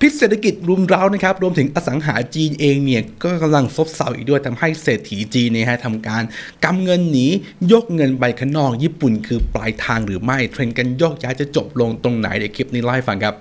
พิษเศรษฐกิจรุมเร้านะครับ รวมถึงอสังหาจีนเองเนี่ย ก็กำลังซบเซาอีกด้วยทำให้เศรษฐีจีนเนี่ยฮะทำการกำเงินหนียกเงินไปข้างนอกญี่ปุ่นคือปลายทางหรือไม่ เทรนด์กันยกย้ายจะจบลงตรงไหนเดี๋ยวคลิปนี้เล่ฟังครับ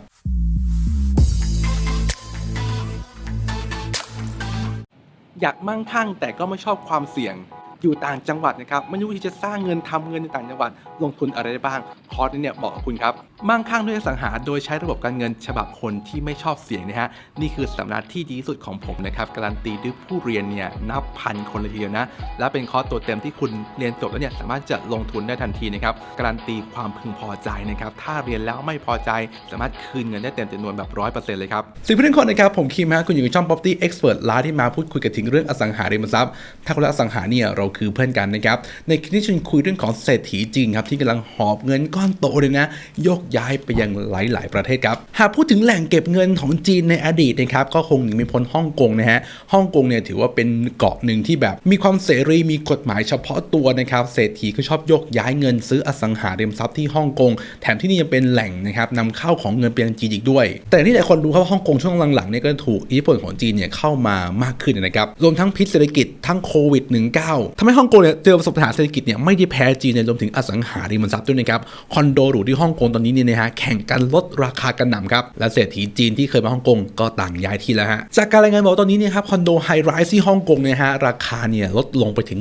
อยากมั่งคั่งแต่ก็ไม่ชอบความเสี่ยง อยู่ต่างจังหวัดนะครับไม่รู้ที่จะสร้างเงินทำเงินในต่างจังหวัด ลงทุนอะไรได้บ้าง คอร์สนี้เนี่ยบอกกับคุณครับมั่งคั่งด้วยอสังหา โดยใช้ระบบการเงินฉบับคนที่ไม่ชอบเสี่ยงนะฮะนี่คือสำนักที่ดีที่สุดของผมนะครับการันตีด้วยผู้เรียนเนี่ยนับพันคนเลยทีเดียวนะและเป็นคอร์สตัวเต็มที่คุณเรียนจบแล้วเนี่ยสามารถจะลงทุนได้ทันทีนะครับการันตีความพึงพอใจนะครับถ้าเรียนแล้วไม่พอใจ สามารถคืนเงินได้เต็มจำนวนแบบร้อยเปอร์เซ็นต์เลยครับสิ่งที่ทุกคนนะครับผมคิมฮะคุณอยู่ในช่อง Property Expert ร้านที่มาพูดคุยกันถึงเรื่องอสังหาริมทรัพย์ถ้าคุณรักอสังหาเนี่ยเราคือเพื่อนกันนะครับ ในคลิปนี้ชวนคุยเรื่องของเศรษฐีจีนครับที่กำลังหอบเงินก้อนโตเลยนะ โยกย้ายไปยังหลาย ๆ ประเทศครับ หากพูดถึงแหล่งเก็บเงินของจีนในอดีตนะครับก็คงหนีไม่พ้นฮ่องกงนะฮะฮ่องกงเนี่ยถือว่าเป็นเกาะหนึ่งที่แบบ มีความเสรีมีกฎหมายเฉพาะตัวนะครับเศรษฐีก็ชอบโยกย้ายเงินซื้ออสังหาริมทรัพย์ที่ฮ่องกงแถมที่นี่ยังเป็นแหล่งนะครับนำเข้าของเงินไปยังจีนอีกด้วย แต่ที่หลายคนรู้ครับว่าฮ่องกงช่วงหลังๆเนี่ยก็ถูกอิทธิพลของจีนเนี่ยเข้ามามากขึ้นนะครับรวมทั้งพิษเศรษฐกิจทั้งโควิด -19 ทำให้ฮ่องกงเนี่ยเจอประสบปัญหาเศรษฐกิจเนี่ยไม่ได้แพ้จีนเลยรวมถึงอสังหาริมทรัพย์ด้วยนะครับคอนโดหรูที่ฮ่องกงตอนนี้เนี่ยนะฮะแข่งกันลดราคากันหนำครับและเศรษฐีจีนที่เคยมาฮ่องกงก็ต่างย้ายที่แล้วฮะจากการรายงานบอกตอนนี้เนี่ยครับคอนโดไฮไรส์ที่ฮ่องกงเนี่ยฮะราคาเนี่ยลดลงไปถึง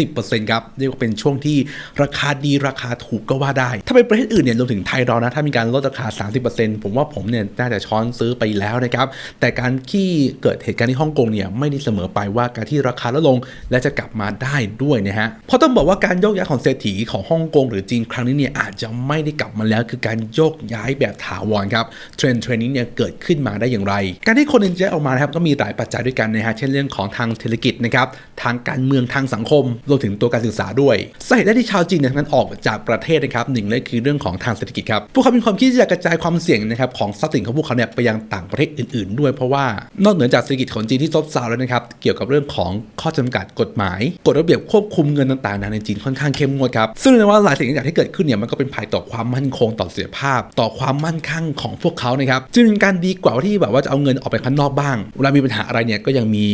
30%ครับเรียกว่าเป็นช่วงที่ราคาดีราคาถูกก็ว่าได้ ถ้าเป็นประเทศอื่นเนี่ยรวมถึงไทยเรานะถ้ามีการลดราคา 30%ผมว่าผมเนี่ยน่าจะช้อนซื้อไปแล้วนะครับแต่การที่เกิดเหตุการณ์ที่ฮ่องกงเนี่ยไม่ได้เสมอไปว่าการที่ราคาลดลงและจะกลับมาได้ด้วยนะฮะเพราะต้องบอกว่าการโยกย้ายของเศรษฐีของฮ่องกงหรือจีนครั้งนี้เนี่ยอาจจะไม่ได้กลับมาแล้ว คือการโยกย้ายแบบถาวรครับเทรนด์เทรนนี้เนี่ยเกิดขึ้นมาได้อย่างไร การที่คนเย้ายออกมานะครับก็มีหลายปัจจัยด้วยกันนะฮะเช่นเรื่องของทางเศรษฐกิจนะครับทางการเมืองทางสังคมรวมถึงตัวการศึกษาด้วยสาเหตุแรกที่ชาวจีนเนี่ยนั้นออกจากประเทศนะครับหนึ่งเลยคือเรื่องของทางเศรษฐกิจครับพวกเขามีความคิดที่จะกระจายความเสี่ยงนะครับของทรัพย์สินของพวกเขาเนี่ยไปยังต่างประเทศอื่น ๆ ด้วยเพราะว่านอกเหนือจากเศรษฐกิจของจีนที่ซบเซาแล้วนะครับเกี่ยวกับเรื่องของข้อจำกัดกฎหมายกฎระเบียบควบคุมเงินต่างๆในจีนค่อนข้างเข้มงวดครับ ซึ่งในว่าหลายสิ่งอย่างที่เกิดขึ้นเนี่ยมันก็เป็นภัยต่อความมั่นคงต่อเสถียรภาพ ต่อความมั่นคงของพวกเขานะครับจึงเป็นการดีกว่าที่แบบว่าจะเอาเงินออกไปข้างนอกบ้างเวลามีปัญหาอะไรเนี่ยก็ยังมี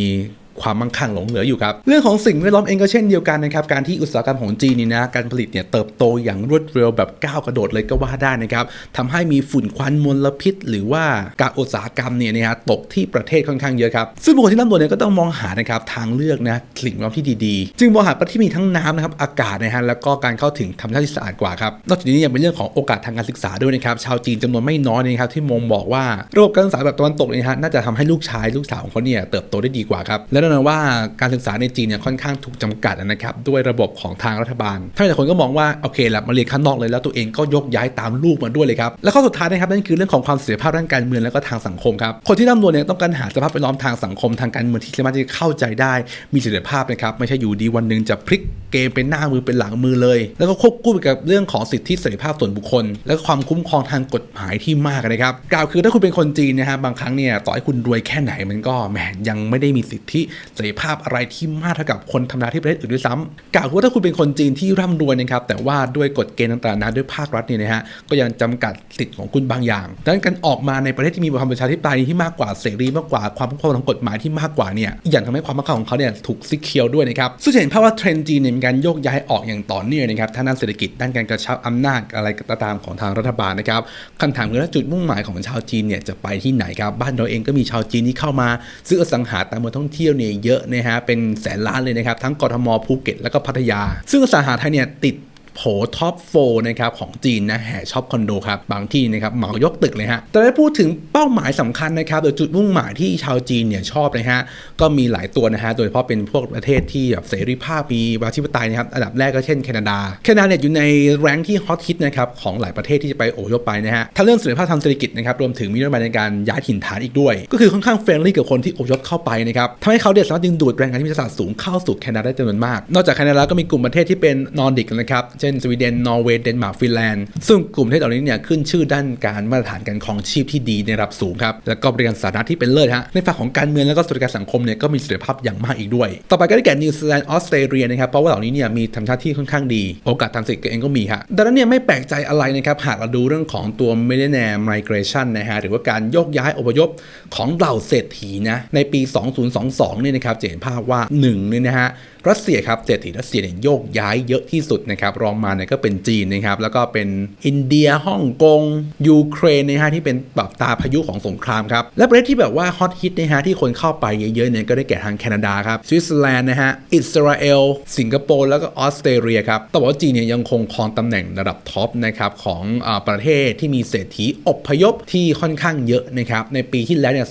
ความมั่งคั่งหลงเหลืออยู่ครับ เรื่องของสิ่งแวดล้อมเองก็เช่นเดียวกันนะครับ การที่อุตสาหกรรมของจีนนี่นะ การผลิตเนี่ยเติบโตอย่างรวดเร็วแบบก้าวกระโดดเลยก็ว่าได้นะครับทำให้มีฝุ่นควันมลพิษ หรือว่าการอุตสาหกรรมเนี่ยนะฮะตกที่ประเทศค่อนข้างเยอะครับ ซึ่งบุคคลที่ร่ำรวยเนี่ยก็ต้องมองหานะครับทางเลือกนะสิ่งแวดล้อมที่ดีๆ จึงมองหาประเทศที่มีทั้งน้ำนะครับอากาศนะฮะแล้วก็การเข้าถึงธรรมชาติที่สะอาดกว่าครับ นอกจากนี้ยังเป็นเรื่องของโอกาสทางการศึกษาด้วยนะครับชาวจีนจำนวนไม่น้อยนะครับที่มองบอกว่าระบบการศึกษาแบบตะวันตกเนี่ยฮะน่าจะทำให้ลูกชายลูกสาวของเขาเนี่ยเติบโตได้ดีกว่าครับและแน่นอนว่าการศึกษาในจีนเนี่ยค่อนข้างถูกจำกัดนะครับด้วยระบบของทางรัฐบาลถ้าหลายคนก็มองว่าโอเคแหละมาเรียนข้างนอกเลยแล้วตัวเองก็ยกย้ายตามลูกมาด้วยเลยครับและข้อสุดท้ายนะครับนั่นคือเรื่องของความเสถียรภาพด้านการเมืองและก็ทางสังคมครับคนที่ร่ำรวยเนี่ยต้องการหาสภาพแวดล้อมทางสังคมทางการเมืองที่สามารถที่จะเข้าใจได้มีเสถียรภาพนะครับไม่ใช่อยู่ดีวันหนึ่งจะพลิกเกมเป็นหน้ามือเป็นหลังมือเลย แล้วก็ควบคู่ไปกับเรื่องของสิทธิเสรีภาพส่วนบุคคล และความคุ้มครองทางกฎหมายที่มากนะครับกล่าวคือถ้าคุณเป็นคนจีนนะฮะบางครั้งเนี่ยต่อให้คุณรวยแค่ไหนมันก็แหมยังไม่ได้มีสิทธิเสรีภาพอะไรที่มากเท่ากับคนธรรมดาที่ประเทศอื่นด้วยซ้ำกล่าวว่าถ้าคุณเป็นคนจีนที่ร่ำรวยนะครับแต่ว่าด้วยกฎเกณฑ์ต่างๆนะด้วยภาครัฐเนี่ยนะฮะก็ยังจำกัดสิทธิ์ของคุณบางอย่างดังนั้นการออกมาในประเทศที่มีความประชาธิปไตยที่มากกว่าเสรีมากกว่าความคุ้มครองทางกฎหมายที่มากกว่าเนี่ยอย่างทำให้ความมั่นคงของเขาเนี่ยถูกซิกเคียวด้วยนะครับซึ่งจะเห็นภาพว่าเทรนด์จีนเนี่ยมีการโยกย้ายออกอย่างต่อเนื่องนะครับทั้งด้านเศรษฐกิจด้านการกระชับอำนาจอะไรก็ตามของทางรัฐบาลนะครับคำถามคือจุดมุ่งหมายของชาวจีนเนี่ยจะไปที่ไหนครับบ้านเราเองก็มีชาวจีนที่เข้ามาซื้ออสังหาตามเมืองท่องเที่ยวเนี่ยเยอะนะฮะเป็นแสนล้านเลยนะครับทั้งกทมภูเก็ตแล้วก็พัทยา ซึ่งอสังหาไทยเนี่ยติด โผท็อปโฟนะครับของจีนนะแห่ชอบคอนโดครับบางที่นะครับเหมายกตึกเลยฮะแต่ถ้าพูดถึงเป้าหมายสำคัญนะครับโดยจุดมุ่งหมายที่ชาวจีนเนี่ยชอบนะฮะก็มีหลายตัวนะฮะโดยเฉพาะเป็นพวกประเทศที่แบบเสรีภาพมีประชาธิปไตยนะครับอันดับแรกก็เช่นแคนาดาแคนาดาเนี่ยอยู่ในแรงที่ฮอตฮิตนะครับของหลายประเทศที่จะไปโอยพไปนะฮะถ้าเรื่องเสรีภาพทางเศรษฐกิจนะครับรวมถึงมีนโยบายในการย้ายถิ่นฐานอีกด้วย ก็คือค่อนข้างเฟรนลี่กับคนที่อพยพเข้าไปนะครับทำให้เขาเดี่ยสามารถดึงดูดแรงงานที่มีทักษะสูงเข้าสู่แคนาดาได้จำนวนมาก นอกจากแคนาดาก็มีกลุ่มประเทศที่เป็นนอร์ดิกนะครับเช่นสวีเดนนอร์เวย์เดนมาร์กฟินแลนด์ซึ่งกลุ่มประเทศเหล่านี้เนี่ยขึ้นชื่อด้านการมาตรฐานการครองชีพที่ดีในระดับสูงครับแล้วก็บริการสาธารณะที่เป็นเลิศฮะในฝั่งของการเมืองแล้วก็สวัสดิการสังคมเนี่ยก็มีเสถียรภาพอย่างมากอีกด้วย ต่อไปก็ได้แก่นิวซีแลนด์ออสเตรเลียนะครับเพราะว่าเหล่านี้เนี่ยมีธรรมชาติที่ค่อนข้างดี โอกาสทางเศรษฐกิจเองก็มีฮะดังนั้นเนี่ยไม่แปลกใจอะไรนะครับหากเราดูเรื่องของตัว millionaire migration นะฮะหรือว่าการโยกย้ายอพยพของเหล่าเศรษฐีนะในปี 2022เนี่ยนะครับจะเห็นภาพว่า1เนี่ยนะฮะรัสเซียครับเศรษฐีรัสเซียเนี่ยโยกย้ายเยอะที่สุดนะครับรองมาเนี่ยก็เป็นจีนนะครับแล้วก็เป็นอินเดียฮ่องกงยูเครนนะฮะที่เป็นแบบตาพายุของสงครามครับและประเทศที่แบบว่าฮอตฮิตนะฮะที่คนเข้าไปเยอะๆเนี่ยก็ได้แก่ทางแคนาดาครับสวิตเซอร์แลนด์นะฮะอิสราเอลสิงคโปร์แล้วก็ออสเตรเลียครับแต่ว่าจีนเนี่ยยังคงครองตำแหน่งระดับท็อปนะครับของอประเทศที่มีเศรษฐีอพยพที่ค่อนข้างเยอะนะครับในปีที่แล้วเนี่ย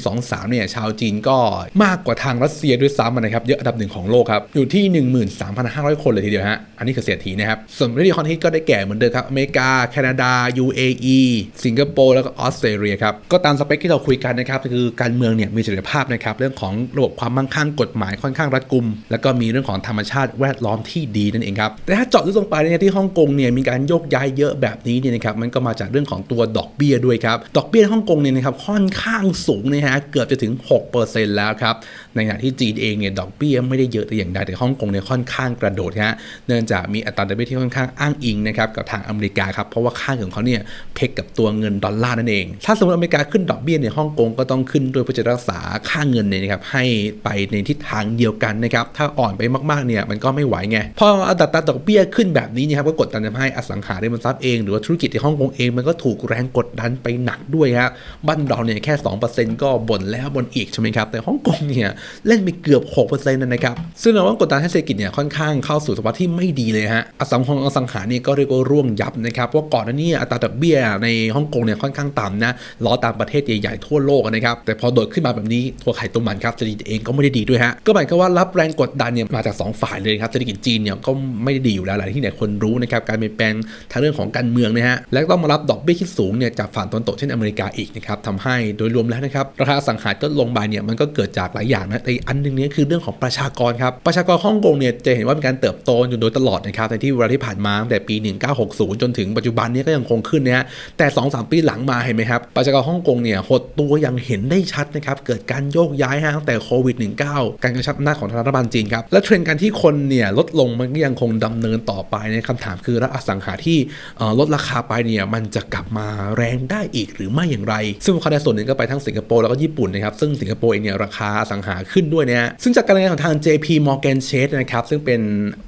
2023 เนี่ยชาวจีนก็มากกว่าทางรัสเซียด้วยซ้ำนะครับเยอะอันดับหนึ่งของโลกครับอยู่ที่ 13,500 คนเลยทีเดียวฮะอันนี้คือเศรษฐีนะครับ ส่วนประเทศที่คอนฮิตก็ได้แก่เหมือนเดิมครับ อเมริกา แคนาดา UAE สิงคโปร์แล้วก็ออสเตรเลียครับ ก็ตามสเปคที่เราคุยกันนะครับ คือการเมืองเนี่ยมีเสถียรภาพนะครับ เรื่องของระบบความมั่งคั่งกฎหมายค่อนข้างรัดกุม แล้วก็มีเรื่องของธรรมชาติแวดล้อมที่ดีนั่นเองครับ แต่ถ้าเจาะลึกลงไปเนี่ยที่ฮ่องกงเนี่ยมีการโยกย้ายเยอะแบบนี้เนี่ยนะครับ มันก็มาจากเรื่องของตัวดอกเบี้ยด้วยครับ ดอกเบี้ยฮ่องกงเนี่ยนะครับค่อนข้างสูงนะฮะ เกือบจะถึง 6%แล้วครับ ในขณะที่จีนเองเนี่ยดอกเบี้ยไม่ได้เยอะแต่อย่างใดแต่ฮ่องกงเนี่ยค่อนข้างกระโดดฮะ เนื่องจากมีอัตราดอกเบี้ยที่ค่อนข้างอ้างอิงนะครับกับทางอเมริกาครับเพราะว่าค่าเงินของเขาเนี่ยเพกกับตัวเงินดอลลาร์นั่นเอง ถ้าสมมติอเมริกาขึ้นดอกเบี้ยในฮ่องกงก็ต้องขึ้นด้วยเพื่อจะรักษาค่าเงินเนี่ยนะครับให้ไปในทิศทางเดียวกันนะครับถ้าอ่อนไปมากๆเนี่ยมันก็ไม่ไหวไงพออัตราดอกเบี้ยขึ้นแบบนี้นะครับก็กดดันทำให้อสังหาริมทรัพย์เองหรือว่าธุรกิจที่ฮ่องกงเองมันก็ถูกแรงกดดันไปหนักด้วยฮะบ้านเราเนี่ยแค่ 2%ก็บ่นแล้วบ่นอีกใช่ไหมครับแต่ฮ่องกงเนี่ยเล่นไปเกือบ6%นั่นนะครับซึ่งเราว่ากดดันให้เศรษฐกิจเนี่ยค่อนข้างเข้าสู่สภาวะที่ไม่ดีเลยฮะอสังหาอสังหาเนี่ยก็เรียกว่าร่วงยับนะครับเพราะก่อนหน้านี้อัตราดอกเบี้ยในฮ่องกงเนี่ยค่อนข้างต่ำนะล้อตามประเทศใหญ่ๆทั่วโลกนะครับแต่พอโดดขึ้นมาแบบนี้ตัวไข่ตัวมันครับเศรษฐกิจเองก็ไม่ได้ดีด้วยฮะก็หมายความว่ารับแรงกดดันเนี่ยมาจากสองฝ่ายเลยครับเศรษฐกิจจีนเนี่ยก็ไม่ได้ดีอยู่แล้วหลายที่ไหนคนรู้นะครับการเปลี่ยนแปลงทางเรื่องของการเมืองนะฮะและต้องมารับดอกเบี้ยที่สูงเนี่ยจากฝั่งตะวันตกเช่นอเมริกาอีกนะครับทำให้โดยรวมแล้วนะครับราคาอสังหาก็ลงไปเนี่ยมันก็เกิดจากหลายอย่างนะแต่อันนึงเนี่ยคือเรื่องของประชากรครับประชากรฮ่องกงเนี่ยจะเห็นว่ามีการเติบโตอยู่โดยตลอดนะครับในที่เวลาที่ผ่านมาตั้งแต่ปี 1960 จนถึงปัจจุบันนี้ก็ยังคงขึ้นนะฮะแต่ 2-3 ปีหลังมาเห็นไหมครับประชากรฮ่องกงเนี่ยหดตัวอย่างเห็นได้ชัดนะครับเกิดการโยกย้ายฮะตั้งแต่โควิด -19 การกระชับอำนาจของทางรัฐบาลจีนครับและเทรนด์การที่คนเนี่ยลดลงมันก็ยังคงดำเนินต่อไปในคำถามคือแล้วอสังหาที่ลดราคาไปเนี่ยมันจะกลับมาแรงได้อีกหรือไม่อย่างไร ซึ่งข้อในส่วนหนึ่งก็ไปทั้งสิงคโปร์แล้วก็ญี่ปุ่นนะครับซึ่งสิงคโปร์เองเนี่ยราคาอสังหาขึ้นด้วยนะซึ่งจากการรายงานของทาง JP Morgan Chase นะครับซึ่งเป็น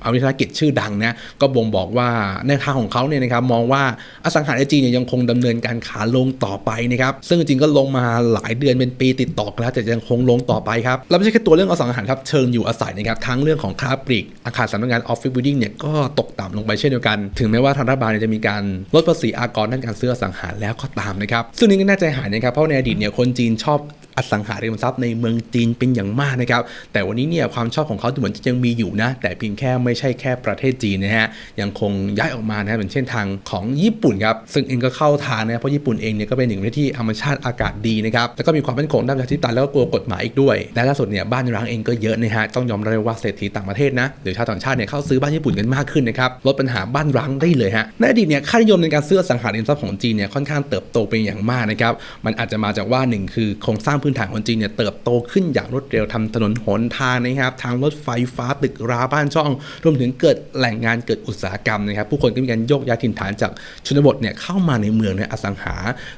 อวิธากิจชื่อดังนะก็บ่งบอกว่าในทางของเขาเนี่ยนะครับมองว่าอสังหาในจีนเนี่ยยังคงดำเนินการขาลงต่อไปนะครับซึ่งจริงก็ลงมาหลายเดือนเป็นปีติดต่อกันแล้วแต่ยังคงลงต่อไปครับแล้วไม่ใช่แค่ตัวเรื่องอสังหาครับเชิงอยู่อาศัยนะครับทั้งเรื่องของค้าปลีกอาคารสำนักงานออฟฟิศบิลดิ้งเนี่ยก็ตกต่ำลงไปเช่นเดียวกัน ถึงแม้ว่าทางรัฐบาลจะมีการลดภาษีอากรด้านการซื้ออสังหาแล้วก็ตามนะครับซึ่งนี่ก็น่าใจหายนะครับเพราะในอดีตเนี่ยคนจีนชอบอสังหาริมทรัพย์ในเมืองจีนเป็นอย่างมากนะครับแต่วันนี้เนี่ยความชอบของเขาดูเหมือนจะยังมีอยู่นะแต่เพียงแค่ไม่ใช่แค่ประเทศจีนนะฮะยังคงย้ายออกมานะครับเป็นเช่นทางของญี่ปุ่นครับซึ่งเองก็เข้าทางนะเพราะญี่ปุ่นเองเนี่ยก็เป็นหนึ่งประเทศที่ธรรมชาติอากาศดีนะครับแล้วก็มีความมั่นคงด้านประชาธิปไตยแล้วก็กลัวกฎหมายอีกด้วย และล่าสุดเนี่ยบ้านร้างเองก็เยอะนะฮะต้องยอมรับว่าเศรษฐีต่างประเทศนะหรือชาวต่างชาติเนี่ยเข้าซื้อบ้านญี่ปุ่นกันมากขึ้นนะครับลดปัญหาบ้านร้างได้เลยฮะในอดีตเนี่ยค่านิยมในการซื้อสังหาริมทรัพย์ของจีนเนี่ยค่อนข้างเติบโตเป็นอย่างมากนะครับมันอาจจะมาจากว่าหนึ่งคือโครงสร้างพื้นฐานของจีนเนี่ยเติบโตขึ้นอย่างรวดเร็วทำถนนหนทางนะครับทางรถไฟฟ้าตึกราบ้านช่อง รวมถึงเกิดแหล่งงานเกิดอุตสาหกรรมนะครับ ผู้คนก็มีการโยกย้ายถิ่นฐานจากชนบทเนี่ยเข้ามาในเมืองในอสังหา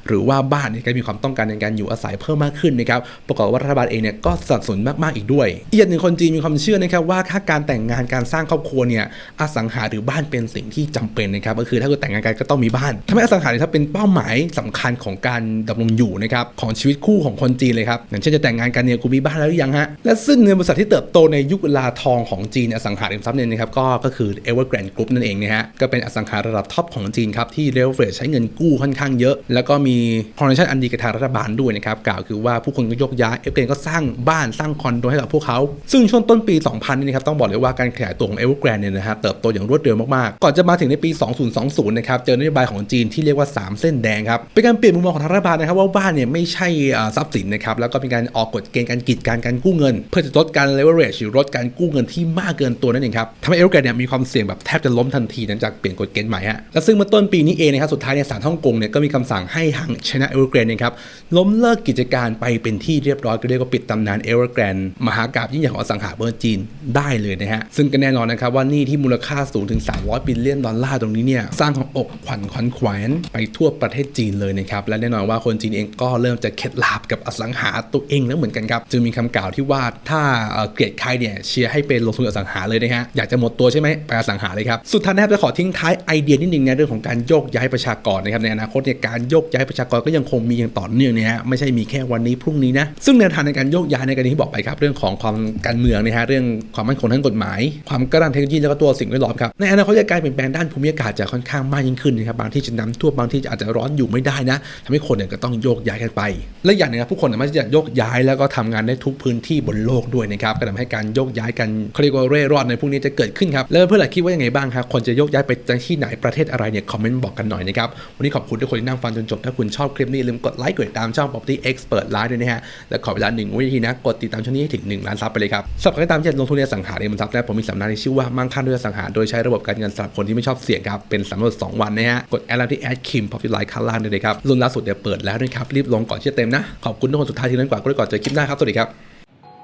หรือว่าบ้านเนี่ยก็มีความต้องการในการอยู่อาศัยเพิ่มมากขึ้นนะครับประกอบว่ารัฐบาลเองเนี่ยก็สนับสนุนมากๆอีกด้วย อีกอย่างหนึ่งคนจีนมีความเชื่อนะครับว่าถ้าการแต่งงานการสร้างครอบครัวเนี่ยอสังหาหรือบ้านเป็นสิ่งที่จำเป็นนะครับก็คือถ้าเกิดแต่งงานกันก็ต้องมีบ้านทำให้อสังหาเนี่ยถ้าเป็นเป้าหมายสำคัญของการดำรงอยู่นะครับของชีวิตคู่ของคนจีนเลยครับอย่างเช่นจะแต่งงานกันเนี่ยคุณมีบ้านแล้วหรือยังฮะและซึ่งในบริษัทที่เติบโตในยุคเวลาทองของจีนอสังหาริมทรัพย์เนี่ยนะครับก็ก็คือ Evergrande Group นั่นเองนะฮะก็เป็นอสังหาระดับท็อปของจีนครับที่เลเวอเรจใช้เงินกู้ค่อนข้างเยอะ แล้วก็มีคอนเนคชั่นอันดีกับทางรัฐบาลด้วยนะครับกล่าวคือว่าผู้คนก็ยกย้ายเอเวอร์เกรนก็สร้างบ้านสร้างคอนโดให้กับพวกเขา ซึ่งช่วงต้นปี 2000 นี่นะครับต้องบอกเลยว่าการขยายตัวของเอเวอร์แกรนเนี่ยนะฮะเติบโตอย่างรวดเร็วมากๆ ก่อนจะมาถึงในปี 2020 นะครับเจอนโยบายของจีนที่เรียกว่า 3 เส้นแดงครับเป็นการเปลี่ยนมุมมองของทางรัฐบาลนะครับว่าบ้านเนี่ยไม่ใช่ทรัพย์สินนะครับแล้วก็มีการออกกฎเกณฑ์การกีดการการกู้เงิน เพื่อจะลดการ leverage หรือลดการกู้เงินที่มากเกินตัวนั่นเองครับทำให้ Evergrande เนี่ยมีความเสี่ยงแบบแทบจะล้มทันทีหลังจากเปลี่ยนกฎเกณฑ์ใหม่ฮะและซึ่งเมื่อต้นปีนี้เองนะครับสุดท้ายเนี่ยศาลฮ่องกงเนี่ยก็มีคำสั่งให้ทาง China Evergrande เนี่ยครับล้มเลิกกิจการไปเป็นที่เรียบร้อยก็เรียกว่าปิดตำนาน Evergrande มหากราพย์ยิ่งใหญ่ของอสังหาริมทรัพย์จีนได้เลยนะฮะซึ่งก็แน่นอนนะครับว่านี่ที่มูลค่าสูงถึง 300บิลเลียนดอลลาร์ตรงนี้เนี่ยสร้างของอกขวัญขวัญแขวนไปทั่วประเทศจีนเลยนะครับและแน่นอนว่าคนจีนเองก็เริ่มจะเข็ดหลาบกับอสังหาตัวเองแล้วเหมือนกันครับจึงมีคำกล่าวที่ว่าถ้าเอ่อเกลียดใครเนี่ยเชียร์ให้เป็นลงทุนอสังหาเลยนะฮะอยากจะหมดตัวใช่ไหมไปอสังหาเลยครับสุดท้ายนะครับจะขอทิ้งท้ายไอเดียนิดนึงนเรื่องของการโยกย้ายประชากรนะครับในอนาคตเนี่ยการโยกย้ายประชากรก็ยังคงมีอย่างต่อเนื่องนะฮะไม่ใช่มีแค่วันนี้พรุ่งนี้นะซึ่งแนวทางในการโยกย้ายในกรณีที่บอกไปครับเรื่องของความการเมืองนะฮะเรื่องความมั่นคงทางกฎหมาย ความกระด้าเทคโนโลยีแล้วก็ตัวสิ่งแวดล้อมครับในอนาคตจะการเปลี่ยนแปลงด้านภูมิอากาศจะค่อนข้างมากยิ่งขึ้นนะครับบางที่จะน้ำท่วมบางที่อาจจะร้อนอยู่ไม่ได้นะทำให้คนเนี่ยก็ต้องโยกย้ายกันไป และอย่างนึงครับผู้คนสามารถที่จะโยกย้ายแล้วก็ทำงานได้ทุกพื้นที่บนโลกด้วยนะครับก็ทำให้การโยกย้ายกันเขาเรียกว่าเร่ร่อนในพวกนี้จะเกิดขึ้นครับแล้วเพื่อนๆคิดว่ายังไงบ้างครับคนจะโยกย้ายไปที่ไหนประเทศอะไรเนี่ยคอมเมนต์บอกกันหน่อยนะครับ วันนี้ขอบคุณทุกคนที่นั่งฟังจนจบ ถ้าคุณชอบคลิปนี้ลืมกดไลค์กดติดตามช่อง Property Expert Live ด้วยนะฮะ และขอเวลาหนึ่งวินาทีนะ กดติดตามช่องนี้ให้ถึง 1 ล้านซับไปเลยครับสำหรับใครตามที่จะลงทุนในสังหาริมทรัพย์นะผมมีสัมมนาที่ชื่อว่ามั่งคั่งด้วยสังหา โดยใช้ระบบการเงินสำหรับคนที่ไม่ชอบเสี่ยงครับเป็นสัมมนาสองวันนะฮะกดแอดไลน์ที่แอดคิม Property Live ข้างล่างได้เลยครับรุ่นล่าสุดเนี่ยเปิดแล้วนะครับรีบลงก่อนที่จะเต็มนะขอบคุณทุกคนสุดท้ายที่นั้นกว่าก็ได้ก่อนเจอคลิปหน้าครับสวัสดีครับ